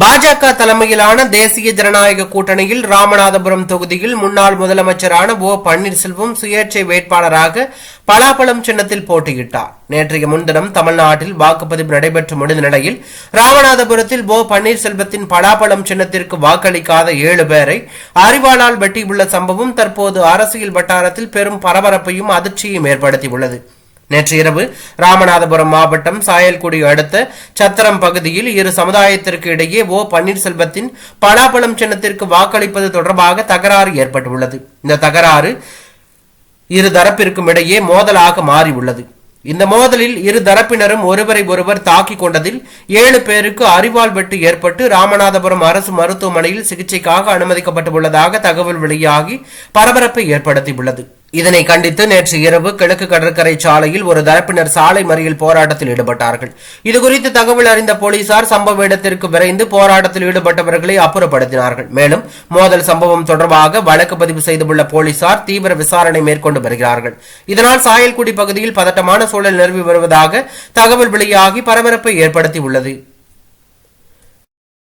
பாஜக தலைமையிலான தேசிய ஜனநாயக கூட்டணியில் ராமநாதபுரம் தொகுதியில் முன்னாள் முதலமைச்சரான ஓ பன்னீர்செல்வம் சுயேட்சை வேட்பாளராக பலாப்பழம் சின்னத்தில் போட்டியிட்டார். நேற்றைய முன்தினம் தமிழ்நாட்டில் வாக்குப்பதிவு நடைபெற்று முடிந்த நிலையில் ராமநாதபுரத்தில் ஓ பன்னீர்செல்வத்தின் பலாப்பழம் சின்னத்திற்கு வாக்களிக்காத ஏழு பேரை அறிவாளால் வெட்டியுள்ள சம்பவம் தற்போது அரசியல் வட்டாரத்தில் பெரும் பரபரப்பையும் அதிர்ச்சியையும் ஏற்படுத்தியுள்ளது. நேற்று இரவு ராமநாதபுரம் மாவட்டம் சாயல்குடி அடுத்த சத்திரம் பகுதியில் இரு சமுதாயத்திற்கு இடையே ஓ பன்னீர்செல்வத்தின் பலாப்பழம் சின்னத்திற்கு வாக்களிப்பது தொடர்பாக தகராறு ஏற்பட்டுள்ளது. இந்த தகராறு இரு தரப்பிற்கும் இடையே மோதலாக மாறியுள்ளது. இந்த மோதலில் இரு தரப்பினரும் ஒருவரை ஒருவர் தாக்கிக் கொண்டதில் ஏழு பேருக்கு அறிவால் வெட்டு ஏற்பட்டு ராமநாதபுரம் அரசு மருத்துவமனையில் சிகிச்சைக்காக அனுமதிக்கப்பட்டுள்ளதாக தகவல் வெளியாகி பரபரப்பை ஏற்படுத்தியுள்ளது. இதனை கண்டித்து நேற்று இரவு கிழக்கு கடற்கரை சாலையில் ஒரு தரப்பினர் சாலை மறியல் போராட்டத்தில் ஈடுபட்டார்கள். இதுகுறித்து தகவல் அறிந்த போலீசார் சம்பவ இடத்திற்கு விரைந்து போராட்டத்தில் ஈடுபட்டவர்களை அப்புறப்படுத்தினார்கள். மேலும் மோதல் சம்பவம் தொடர்பாக வழக்கு பதிவு செய்துள்ள போலீசார் தீவிர விசாரணை மேற்கொண்டு வருகிறார்கள். இதனால் சாயல்குடி பகுதியில் பதட்டமான சூழல் நிலவி வருவதாக தகவல் வெளியாகி பரபரப்பை ஏற்படுத்தியுள்ளது.